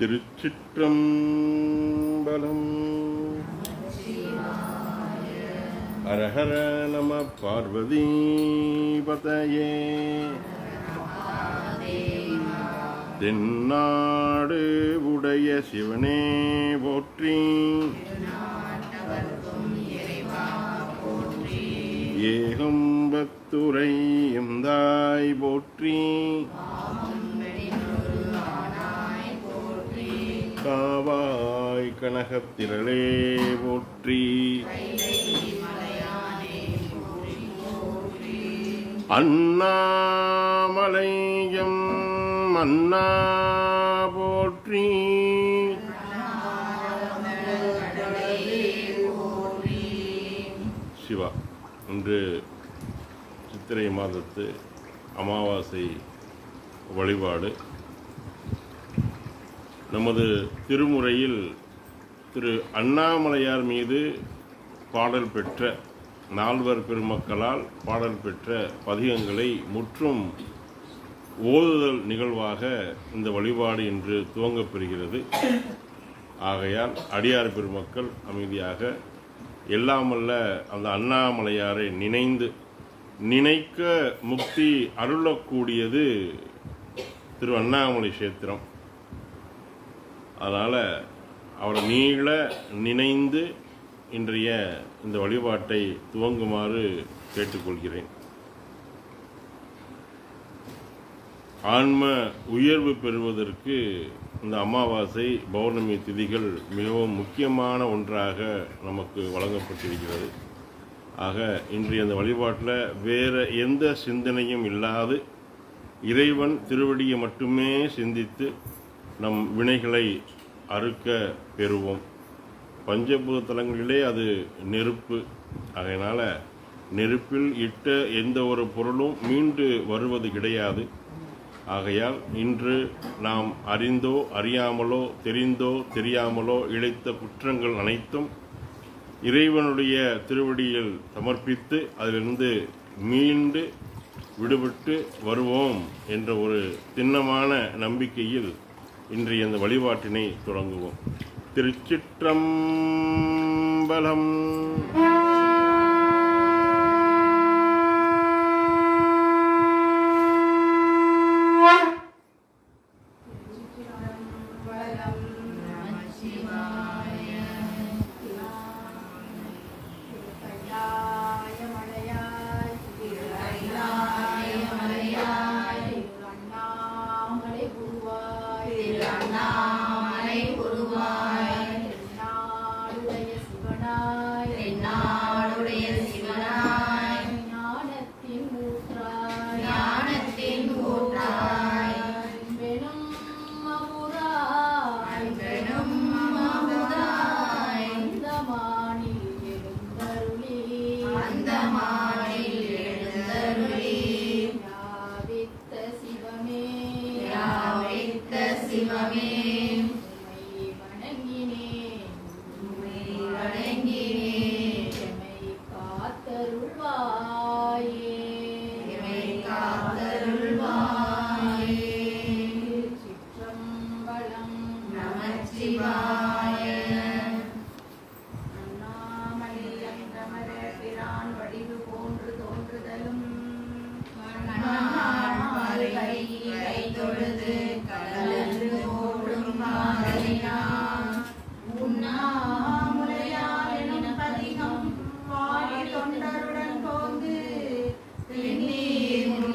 திருச்சிற்றம்பலம். ஹரஹர நம பார்வதி பதையே தென்னாடு உடைய சிவனே போற்றி. ஏகம்பத்துரை எந்தாய் போற்றி. காவாய் கனகத்திரளே போற்றி. அண்ணாமலையம் அண்ணா போற்றி. சிவா இன்று சித்திரை மாதத்து அமாவாசை வழிபாடு நமது திருமுறையில் திரு அண்ணாமலையார் மீது பாடல் பெற்ற நால்வர் பெருமக்களால் பாடல் பெற்ற பதிகங்களை முற்றும் ஓதுதல் நிகழ்வாக இந்த வழிபாடு இன்று துவங்கப்பெறுகிறது ஆகையால் அடியார் பெருமக்கள் அமைதியாக எல்லாமல்ல அந்த அண்ணாமலையாரை நினைந்து நினைக்க முக்தி அருளக்கூடியது திரு அண்ணாமலை சேத்திரம் அதனால் அவரை நீள நினைந்து இன்றைய இந்த வழிபாட்டை துவங்குமாறு கேட்டுக்கொள்கிறேன். ஆன்ம உயர்வு பெறுவதற்கு இந்த அமாவாசை பௌர்ணமி திதிகள் மிகவும் முக்கியமான ஒன்றாக நமக்கு வழங்கப்பட்டிருக்கிறது. ஆக இன்றைய அந்த வழிபாட்டில் வேறு எந்த சிந்தனையும் இல்லாது இறைவன் திருவடியை மட்டுமே சிந்தித்து நம் வினைகளை அறுக்க பெறுவோம். பஞ்சபூத தலங்களிலே அது நெருப்பு. அதனால் நெருப்பில் இட்ட எந்த ஒரு பொருளும் மீண்டு வருவது கிடையாது. ஆகையால் இன்று நாம் அறிந்தோ அறியாமலோ தெரிந்தோ தெரியாமலோ இழைத்த குற்றங்கள் அனைத்தும் இறைவனுடைய திருவடியில் சமர்ப்பித்து அதிலிருந்து மீண்டு விடுபட்டு வருவோம் என்ற ஒரு திண்ணமான நம்பிக்கையில் இன்றைய இந்த வழிபாட்டினை தொடங்குவோம். திருச்சிற்றம்பலம். கைலாய Nam.